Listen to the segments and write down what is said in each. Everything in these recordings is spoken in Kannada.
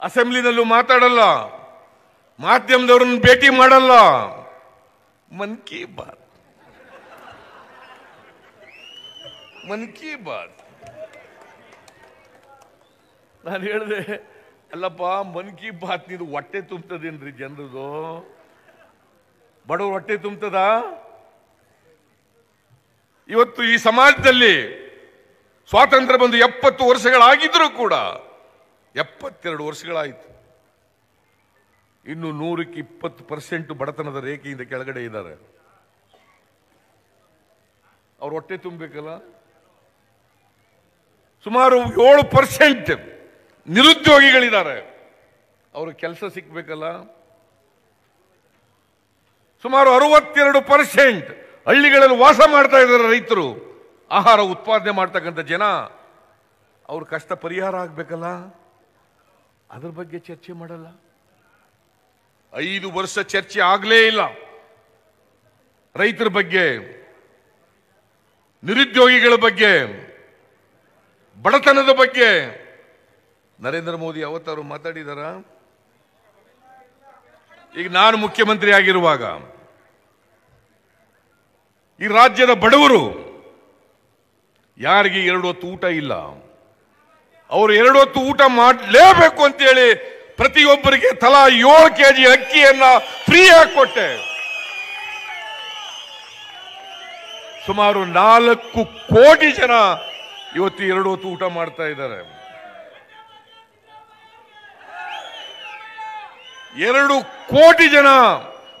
ಅಸೆಂಬ್ಲಿನಲ್ಲೂ ಮಾತಾಡಲ್ಲ. ಮಾಧ್ಯಮದವ್ರನ್ನ ಭೇಟಿ ಮಾಡಲ್ಲ. ಮನ್ ಕಿ ಬಾತ್. ಮನ್ ಕಿ ಬಾತ್. ನಾನು ಹೇಳಿದೆ, ಅಲ್ಲಪ್ಪ, ಮನ್ ಕಿ ಬಾತ್ ಇದು ಹೊಟ್ಟೆ ತುಂಬ್ತದೇನ್ರಿ ಜನರದು? ಬಡವ್ರ ಹೊಟ್ಟೆ ತುಂಬ್ತದ? ಇವತ್ತು ಈ ಸಮಾಜದಲ್ಲಿ ಸ್ವಾತಂತ್ರ್ಯ ಬಂದು ಎಪ್ಪತ್ತು ವರ್ಷಗಳಾಗಿದ್ರೂ ಕೂಡ ಎಪ್ಪತ್ತೆರಡು ವರ್ಷಗಳಾಯಿತು. ಇನ್ನು ನೂರಕ್ಕೆ ಇಪ್ಪತ್ತು ಪರ್ಸೆಂಟ್ ಬಡತನದ ರೇಖೆಯಿಂದ ಕೆಳಗಡೆ ಇದ್ದಾರೆ. ಅವ್ರ ಹೊಟ್ಟೆ ತುಂಬಬೇಕಲ್ಲ? ಸುಮಾರು ಏಳು ಪರ್ಸೆಂಟ್ ನಿರುದ್ಯೋಗಿಗಳಿದ್ದಾರೆ. ಅವ್ರ ಕೆಲಸ ಸಿಕ್ಬೇಕಲ್ಲ ಸುಮಾರು ಅರವತ್ತೆರಡು ಪರ್ಸೆಂಟ್ ಹಳ್ಳಿಗಳಲ್ಲಿ ವಾಸ ಮಾಡ್ತಾ ಇದ್ದಾರೆ ರೈತರು. ಆಹಾರ ಉತ್ಪಾದನೆ ಮಾಡ್ತಕ್ಕಂಥ ಜನ, ಅವ್ರ ಕಷ್ಟ ಪರಿಹಾರ ಆಗಬೇಕಲ್ಲ? ಅದ್ರ ಬಗ್ಗೆ ಚರ್ಚೆ ಮಾಡಲ್ಲ. ಐದು ವರ್ಷ ಚರ್ಚೆ ಆಗಲೇ ಇಲ್ಲ. ರೈತರ ಬಗ್ಗೆ, ನಿರುದ್ಯೋಗಿಗಳ ಬಗ್ಗೆ, ಬಡತನದ ಬಗ್ಗೆ. ನರೇಂದ್ರ ಮೋದಿ ಅವತ್ತಾರು ಮಾತಾಡಿದಾರ? ಈಗ ನಾನು ಮುಖ್ಯಮಂತ್ರಿ ಆಗಿರುವಾಗ, ಈ ರಾಜ್ಯದ ಬಡವರು ಯಾರಿಗೆ ಎರಡು ಹೊತ್ತು ಊಟ ಇಲ್ಲ? ಅವರು ಎರಡು ಹೊತ್ತು ಊಟ ಮಾಡಲೇಬೇಕು ಅಂತೇಳಿ ಪ್ರತಿಯೊಬ್ಬರಿಗೆ ತಲಾ ಏಳು ಕೆ ಜಿ ಅಕ್ಕಿಯನ್ನ ಫ್ರೀಯಾಗಿ ಕೊಟ್ಟೆ. ಸುಮಾರು ನಾಲ್ಕು ಕೋಟಿ ಜನ ಇವತ್ತು ಎರಡು ಹೊತ್ತು ಊಟ ಮಾಡ್ತಾ ಇದ್ದಾರೆ. ಎರಡು ಕೋಟಿ ಜನ,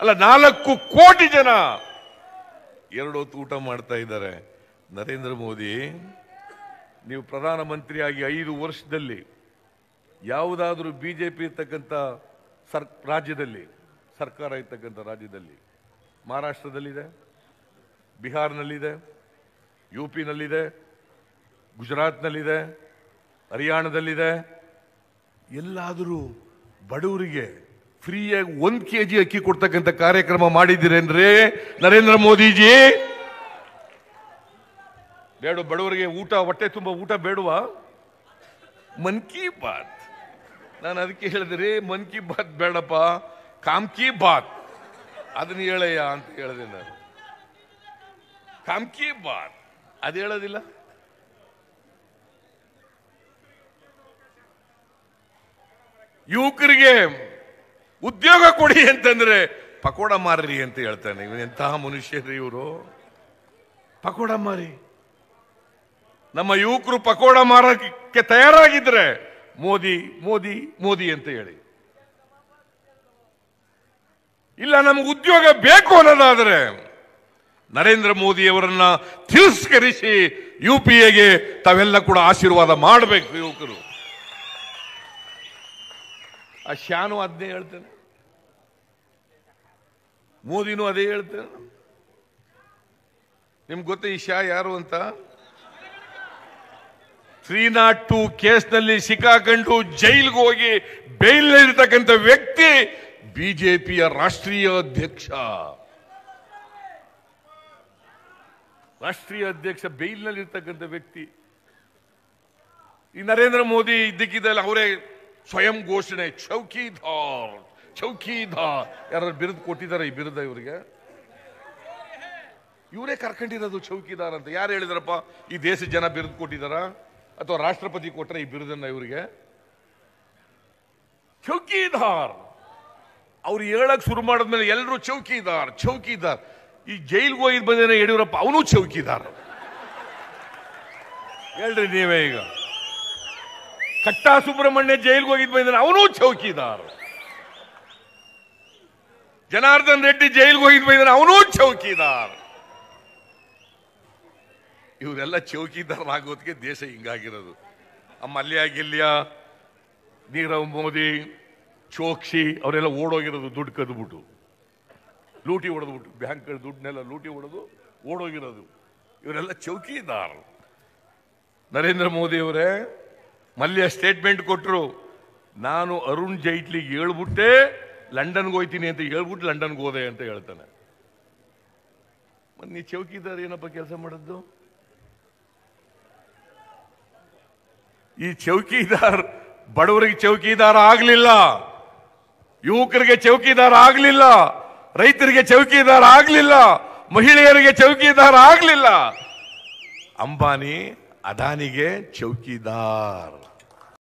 ಅಲ್ಲ ನಾಲ್ಕು ಕೋಟಿ ಜನ ಎರಡು ಹೊತ್ತು ಊಟ ಮಾಡ್ತಾ ಇದ್ದಾರೆ. ನರೇಂದ್ರ ಮೋದಿ, ನೀವು ಪ್ರಧಾನಮಂತ್ರಿಯಾಗಿ ಐದು ವರ್ಷದಲ್ಲಿ ಯಾವುದಾದ್ರೂ ಬಿಜೆಪಿ ಇರ್ತಕ್ಕಂಥ ಸರ್, ರಾಜ್ಯದಲ್ಲಿ, ಸರ್ಕಾರ ಇರ್ತಕ್ಕಂಥ ರಾಜ್ಯದಲ್ಲಿ, ಮಹಾರಾಷ್ಟ್ರದಲ್ಲಿದೆ, ಬಿಹಾರ್ನಲ್ಲಿದೆ ಯು ಪಿನಲ್ಲಿದೆ ಗುಜರಾತ್ನಲ್ಲಿದೆ, ಹರಿಯಾಣದಲ್ಲಿದೆ, ಎಲ್ಲಾದರೂ ಬಡವರಿಗೆ ಫ್ರೀಯಾಗಿ ಒಂದು ಕೆ ಜಿ ಅಕ್ಕಿ ಕೊಡ್ತಕ್ಕಂಥ ಕಾರ್ಯಕ್ರಮ ಮಾಡಿದ್ದೀರೇನ್ರಿ ನರೇಂದ್ರ ಮೋದಿಜಿ ಬೇಡ, ಬಡವರಿಗೆ ಊಟ, ಹೊಟ್ಟೆ ತುಂಬ ಊಟ ಬೇಡವಾ? ಮನ್ ಕಿ ಬಾತ್. ನಾನು ಅದಕ್ಕೆ ಹೇಳಿದ್ರಿ, ಮನ್ ಕಿ ಬಾತ್ ಬೇಡಪ್ಪ, ಕಾಮ್ ಕಿ ಬಾತ್. ಅದನ್ನ ಹೇಳಯ್ಯ ಅಂತ ಹೇಳಿದೆ ನಾನು. ಕಾಮ್ ಕಿ ಬಾತ್. ಅದು ಹೇಳೋದಿಲ್ಲ? ಯುವಕರಿಗೆ ಉದ್ಯೋಗ ಕೊಡಿ ಅಂತಂದ್ರೆ ಪಕೋಡ ಮಾರ್ರಿ ಅಂತ ಹೇಳ್ತಾನೆ. ಎಂತಹ ಮನುಷ್ಯರಿ ಇವರು? ಪಕೋಡ ಮಾರಿ ನಮ್ಮ ಯುವಕರು ಪಕೋಡ ಮಾರಕ್ಕೆ ತಯಾರಾಗಿದ್ರೆ ಮೋದಿ ಮೋದಿ ಮೋದಿ ಅಂತ ಹೇಳಿ. ಇಲ್ಲ, ನಮ್ಗೆ ಉದ್ಯೋಗ ಬೇಕು ಅನ್ನೋದಾದ್ರೆ ನರೇಂದ್ರ ಮೋದಿ ಅವರನ್ನ ತಿರಸ್ಕರಿಸಿ ಯು ಪಿ ಎಗೆ ತಾವೆಲ್ಲ ಕೂಡ ಆಶೀರ್ವಾದ ಮಾಡಬೇಕು ಯುವಕರು. ಆ ಶಾನು ಅದನ್ನೇ ಹೇಳ್ತೇನೆ. ಮೋದಿನೂ ಅದೇ ಹೇಳ್ತೇನೆ. ನಿಮ್ಗೆ ಗೊತ್ತ ಈ ಶಾ ಯಾರು ಅಂತ? ತ್ರೀ ನಾಟ್ ಟೂ ಕೇಸ್ನಲ್ಲಿ ಸಿಕ್ಕಾಕೊಂಡು ಜೈಲ್ಗೆ ಹೋಗಿ ಬೇಲ್ನಲ್ಲಿರ್ತಕ್ಕಂಥ ವ್ಯಕ್ತಿ ಬಿಜೆಪಿಯ ರಾಷ್ಟ್ರೀಯ ಅಧ್ಯಕ್ಷ. ರಾಷ್ಟ್ರೀಯ ಅಧ್ಯಕ್ಷ ಬೇಲ್ನಲ್ಲಿರ್ತಕ್ಕಂಥ ವ್ಯಕ್ತಿ. ಈ ನರೇಂದ್ರ ಮೋದಿ ಇದ್ದಕ್ಕಿದ್ದಲ್ಲಿ ಅವರೇ ಸ್ವಯಂ ಘೋಷಣೆ, ಚೌಕಿದಾರ್ ಚೌಕಿಧಾರ್ ಯಾರು ಬಿರುದು ಕೊಟ್ಟಿದ್ದಾರೆ ಈ ಬಿರುದ ಇವರಿಗೆ? ಇವರೇ ಕರ್ಕೊಂಡಿರೋದು ಚೌಕಿದಾರ್ ಅಂತ. ಯಾರು ಹೇಳಿದಾರಪ್ಪ, ಈ ದೇಶ ಜನ ಬಿರುದು ಕೊಟ್ಟಿದಾರ ಅಥವಾ ರಾಷ್ಟ್ರಪತಿ ಕೊಟ್ಟರೆ ಈ ಬಿರುದನ್ನ ಇವರಿಗೆ? ಚೌಕಿದಾರ್! ಅವ್ರು ಹೇಳಕ್ ಶುರು ಮಾಡಿದ್ಮೇಲೆ ಎಲ್ಲರೂ ಚೌಕಿದಾರ್ ಚೌಕಿದಾರ್. ಈ ಜೈಲ್ಗೆ ಹೋಗಿದ್ ಬಂದೇನೆ ಯಡಿಯೂರಪ್ಪ, ಅವನು ಚೌಕಿದಾರ್. ಹೇಳ್ರಿ ನೀವೇ ಈಗ. ಕಟ್ಟಾ ಸುಬ್ರಹ್ಮಣ್ಯ ಜೈಲ್ಗೆ ಹೋಗಿದ್ ಬಂದ್ರೆ ಅವನು ಚೌಕಿದಾರ್. ಜನಾರ್ದನ್ ರೆಡ್ಡಿ ಜೈಲ್ಗೆ ಹೋಗಿದ್ ಬಂದ ಅವನು ಚೌಕಿದಾರ್. ಇವರೆಲ್ಲ ಚೌಕಿದಾರರಾಗೋದಕ್ಕೆ ದೇಶ ಹಿಂಗಾಗಿರೋದು. ಆ ಮಲ್ಯ, ಗಿಲ್ಯ, ನೀರವ್ ಮೋದಿ, ಚೋಕ್ಸಿ, ಅವರೆಲ್ಲ ಓಡೋಗಿರೋದು ದುಡ್ಡು ಕದ್ಬಿಟ್ಟು. ಲೂಟಿ ಹೊಡೆದ್ಬಿಟ್ಟು, ಬ್ಯಾಂಕ್ಗಳ ದುಡ್ಡನ್ನೆಲ್ಲ ಲೂಟಿ ಹೊಡೆದು ಓಡೋಗಿರೋದು. ಇವರೆಲ್ಲ ಚೌಕಿದಾರರು. ನರೇಂದ್ರ ಮೋದಿ ಅವರೇ, ಮಲ್ಯ ಸ್ಟೇಟ್ಮೆಂಟ್ ಕೊಟ್ಟರು ನಾನು ಅರುಣ್ ಜೈಟ್ಲಿಗೆ ಹೇಳ್ಬಿಟ್ಟೇ, ಲಂಡನ್ಗೆ ಹೋಯ್ತೀನಿ ಅಂತ ಹೇಳ್ಬಿಟ್ಟು ಲಂಡನ್ಗೆ ಹೋದೆ ಅಂತ ಹೇಳ್ತಾನೆ. ಮತ್ತೆ ನೀ ಚೌಕಿದಾರ್ ಏನಪ್ಪ ಕೆಲಸ ಮಾಡದ್ದು ಈ ಚೌಕಿದಾರ್ ಬಡವರಿಗೆ ಚೌಕಿದಾರ ಆಗ್ಲಿಲ್ಲ. ಯುವಕರಿಗೆ ಚೌಕಿದಾರ ಆಗ್ಲಿಲ್ಲ. ರೈತರಿಗೆ ಚೌಕಿದಾರ ಆಗ್ಲಿಲ್ಲ. ಮಹಿಳೆಯರಿಗೆ ಚೌಕಿದಾರ ಆಗ್ಲಿಲ್ಲ. ಅಂಬಾನಿ, ಅದಾನಿಗೆ ಚೌಕಿದಾರ್.